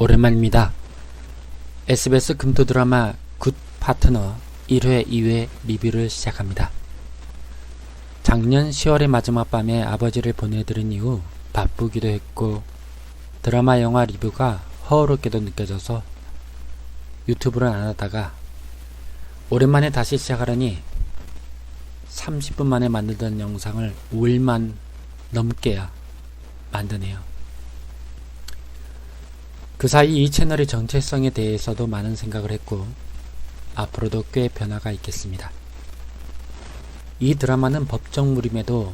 오랜만입니다. SBS 금토 드라마 굿 파트너 1회, 2회 리뷰를 시작합니다. 작년 10월의 마지막 밤에 아버지를 보내드린 이후 바쁘기도 했고 드라마 영화 리뷰가 허우롭게도 느껴져서 유튜브를 안 하다가 오랜만에 다시 시작하려니 30분 만에 만들던 영상을 5일만 넘게야 만드네요. 그 사이 이 채널의 정체성에 대해서도 많은 생각을 했고 앞으로도 꽤 변화가 있겠습니다. 이 드라마는 법정물임에도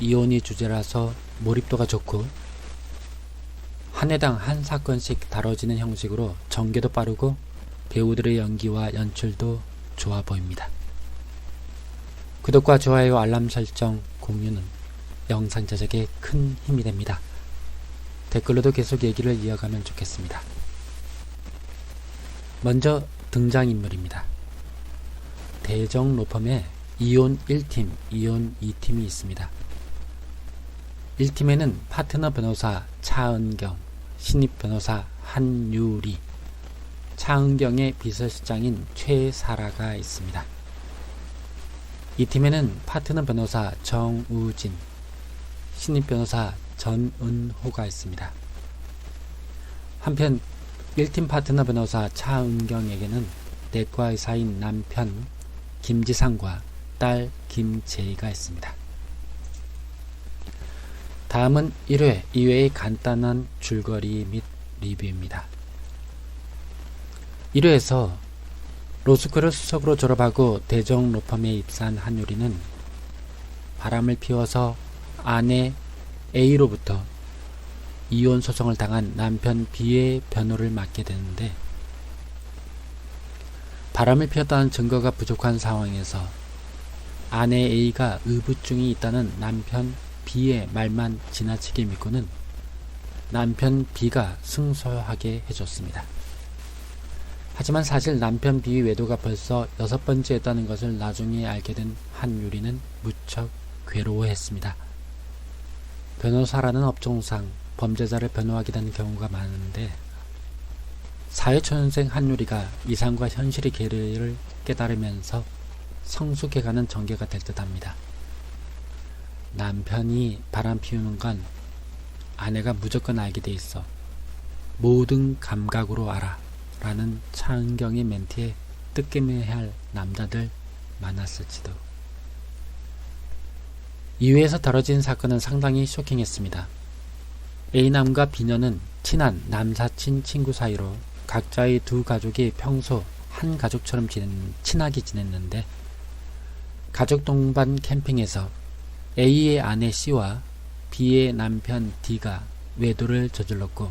이혼이 주제라서 몰입도가 좋고 한 해당 한 사건씩 다뤄지는 형식으로 전개도 빠르고 배우들의 연기와 연출도 좋아 보입니다. 구독과 좋아요, 알람 설정, 공유는 영상 제작에 큰 힘이 됩니다. 댓글로도 계속 얘기를 이어가면 좋겠습니다. 먼저 등장인물입니다. 대정 로펌에 이온 1팀, 이온 2팀이 있습니다. 1팀에는 파트너 변호사 차은경, 신입 변호사 한유리, 차은경의 비서실장인 최사라가 있습니다. 2팀에는 파트너 변호사 정우진, 신입 변호사 전은호가 있습니다. 한편 1팀 파트너 변호사 차은경에게는 내과 의 사인 남편 김지상과 딸 김재희가 있습니다. 다음은 1회, 2회의 간단한 줄거리 및 리뷰입니다. 1회에서 로스쿨을 수석으로 졸업하고 대정 로펌에 입사한 한유리는 바람을 피워서 아내 A로부터 이혼 소송을 당한 남편 B의 변호를 맡게 되는데 바람을 피웠다는 증거가 부족한 상황에서 아내 A가 의부증이 있다는 남편 B의 말만 지나치게 믿고는 남편 B가 승소하게 해줬습니다. 하지만 사실 남편 B의 외도가 벌써 여섯 번째였다는 것을 나중에 알게 된 한유리는 무척 괴로워했습니다. 변호사라는 업종상 범죄자를 변호하게 되는 경우가 많은데 사회초년생 한유리가 이상과 현실의 괴리를 깨달으면서 성숙해가는 전개가 될 듯합니다. 남편이 바람 피우는 건 아내가 무조건 알게 돼 있어. 모든 감각으로 알아. 라는 차은경의 멘트에 뜻깊해할 남자들 많았을지도. 이후에서 다뤄진 사건은 상당히 쇼킹했습니다. A남과 B녀는 친한 남사친 친구 사이로 각자의 두 가족이 평소 한 가족처럼 지낸, 친하게 지냈는데 가족 동반 캠핑에서 A의 아내 C와 B의 남편 D가 외도를 저질렀고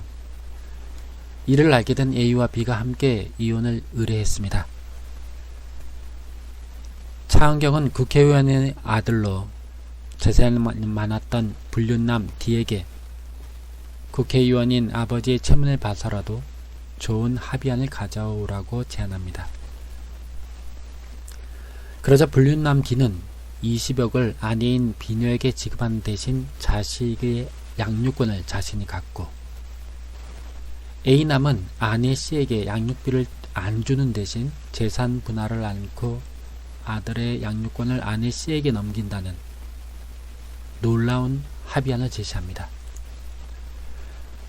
이를 알게 된 A와 B가 함께 이혼을 의뢰했습니다. 차은경은 국회의원의 아들로 재산이 많았던 불륜남 D에게 국회의원인 아버지의 채문을 봐서라도 좋은 합의안을 가져오라고 제안합니다. 그러자 불륜남 D는 20억을 아내인 비녀에게 지급하는 대신 자식의 양육권을 자신이 갖고 A남은 아내 C에게 양육비를 안 주는 대신 재산 분할을 안고 아들의 양육권을 아내 C에게 넘긴다는 놀라운 합의안을 제시합니다.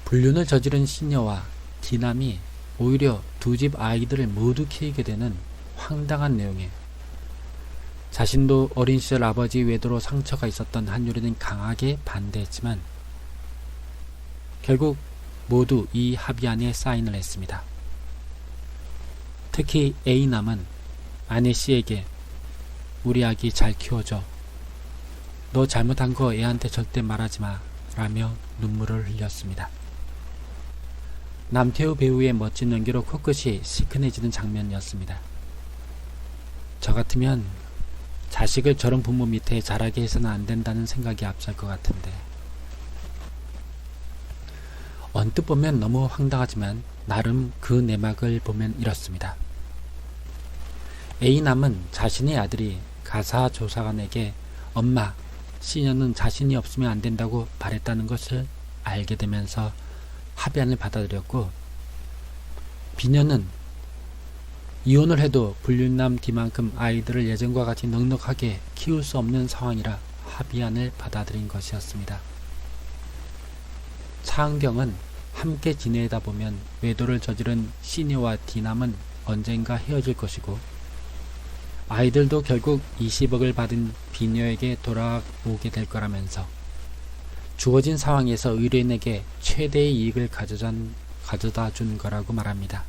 불륜을 저지른 시녀와 D남이 오히려 두 집 아이들을 모두 키우게 되는 황당한 내용에 자신도 어린 시절 아버지 외도로 상처가 있었던 한유리는 강하게 반대했지만 결국 모두 이 합의안에 사인을 했습니다. 특히 A남은 아내 C에게 우리 아기 잘 키워줘. 너 잘못한 거 애한테 절대 말하지 마. 라며 눈물을 흘렸습니다. 남태우 배우의 멋진 연기로 코끝이 시큰해지는 장면이었습니다. 저 같으면 자식을 저런 부모 밑에 자라게 해서는 안 된다는 생각이 앞설 것 같은데. 언뜻 보면 너무 황당하지만 나름 그 내막을 보면 이렇습니다. A남은 자신의 아들이 가사 조사관에게 엄마, 시녀는 자신이 없으면 안 된다고 말했다는 것을 알게 되면서 합의안을 받아들였고 비녀는 이혼을 해도 불륜남 뒤만큼 아이들을 예전과 같이 넉넉하게 키울 수 없는 상황이라 합의안을 받아들인 것이었습니다. 차은경은 함께 지내다 보면 외도를 저지른 시녀와 디남은 언젠가 헤어질 것이고 아이들도 결국 20억을 받은 비녀에게 돌아오게 될 거라면서 주어진 상황에서 의뢰인에게 최대의 이익을 가져다, 준 거라고 말합니다.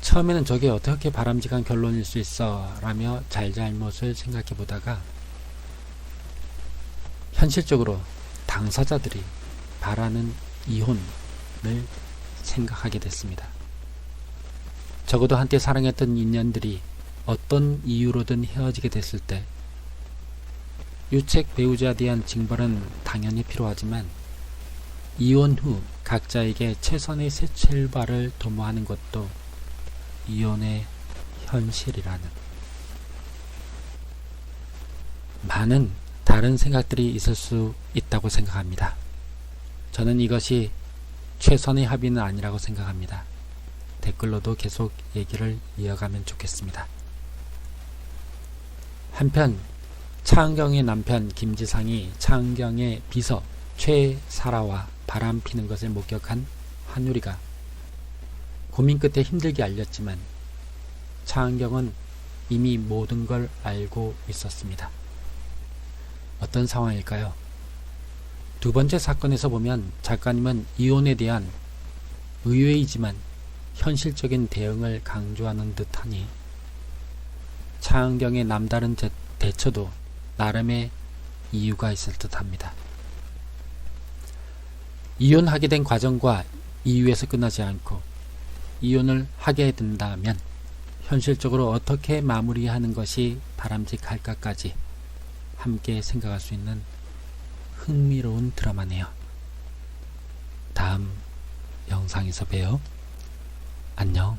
처음에는 저게 어떻게 바람직한 결론일 수 있어 라며 잘잘못을 생각해 보다가 현실적으로 당사자들이 바라는 이혼을 생각하게 됐습니다. 적어도 한때 사랑했던 인연들이 어떤 이유로든 헤어지게 됐을 때 유책 배우자에 대한 징벌은 당연히 필요하지만 이혼 후 각자에게 최선의 새 출발을 도모하는 것도 이혼의 현실이라는 많은 다른 생각들이 있을 수 있다고 생각합니다. 저는 이것이 최선의 합의는 아니라고 생각합니다. 댓글로도 계속 얘기를 이어가면 좋겠습니다. 한편 차은경의 남편 김지상이 차은경의 비서 최사라와 바람 피는 것을 목격한 한유리가 고민 끝에 힘들게 알렸지만 차은경은 이미 모든 걸 알고 있었습니다. 어떤 상황일까요? 두 번째 사건에서 보면 작가님은 이혼에 대한 의외이지만 현실적인 대응을 강조하는 듯하니 차은경의 남다른 대- 대처도 나름의 이유가 있을 듯합니다. 이혼하게 된 과정과 이유에서 끝나지 않고 이혼을 하게 된다면 현실적으로 어떻게 마무리하는 것이 바람직할까까지 함께 생각할 수 있는 흥미로운 드라마네요. 다음 영상에서 봬요. 안녕.